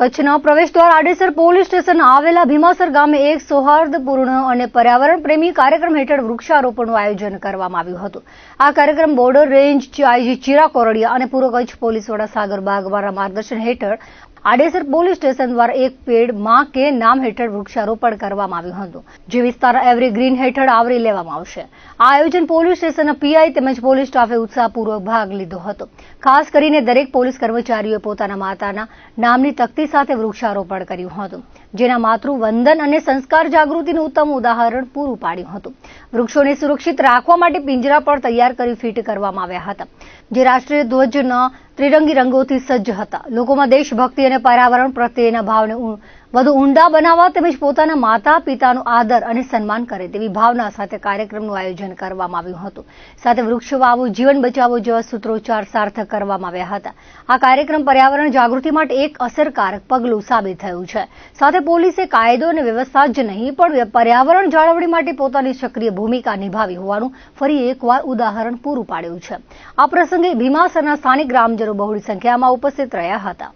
કચ્છના પ્રવેશદ્વાર Adesar police station આવેલા ભીમાસર ગામે એક સૌહાર્દપૂર્ણ અને પર્યાવરણ પ્રેમી કાર્યક્રમ હેઠળ વૃક્ષારોપણનું આયોજન કરવામાં આવ્યું હતું. આ કાર્યક્રમ બોર્ડર રેન્જ આઈજી ચિરા કોરડિયા અને પૂર્વ કચ્છ પોલીસ વડા સાગર બાગવાના માર્ગદર્શન હેઠળ આડેસર પોલીસ સ્ટેશન દ્વારા એક પેડમાં કે નામ હેઠળ વૃક્ષારોપણ કરવામાં આવ્યું હતું. જે વિસ્તાર એવરી ગ્રીન હેઠળ આવરી લેવામાં આવશે. આ આયોજન પોલીસ સ્ટેશનના પીઆઈ તેમજ પોલીસ સ્ટાફે ઉત્સાહપૂર્વક ભાગ લીધો હતો. ખાસ કરીને દરેક પોલીસ કર્મચારીઓએ પોતાના માતાના નામની તકતી સાથે વૃક્ષારોપણ કર્યું હતું, જેના માતૃવંદન અને સંસ્કાર જાગૃતિનું ઉત્તમ ઉદાહરણ પૂરું પાડ્યું હતું. વૃક્ષોને સુરક્ષિત રાખવા માટે પિંજરા પણ તૈયાર કરી ફિટ કરવામાં આવ્યા હતા, જે રાષ્ટ્રીય ધ્વજના ત્રિરંગી રંગોથી સજ્જ હતા. લોકોમાં દેશભક્તિ અને પર્યાવરણ પ્રત્યેના ભાવને વધુ ઊંડા બનાવવા તેમજ પોતાના માતા પિતાનો આદર અને સન્માન કરે તેવી ભાવના સાથે કાર્યક્રમનું આયોજન કરવામાં આવ્યું હતું. સાથે વૃક્ષો વાવો, જીવન બચાવો જેવા સૂત્રોચ્ચાર સાર્થક કરવામાં આવ્યા હતા. આ કાર્યક્રમ પર્યાવરણ જાગૃતિ માટે એક અસરકારક પગલું સાબિત થયું છે. સાથે પોલીસે કાયદો અને વ્યવસ્થા જ નહીં, પણ પર્યાવરણ જાળવણી માટે પોતાની સક્રિય ભૂમિકા નિભાવી હોવાનું ફરી એકવાર ઉદાહરણ પૂરું પાડ્યું છે. આ પ્રસંગે ભીમાસરના સ્થાનિક ગ્રામજનો બહોળી સંખ્યામાં ઉપસ્થિત રહ્યા હતા.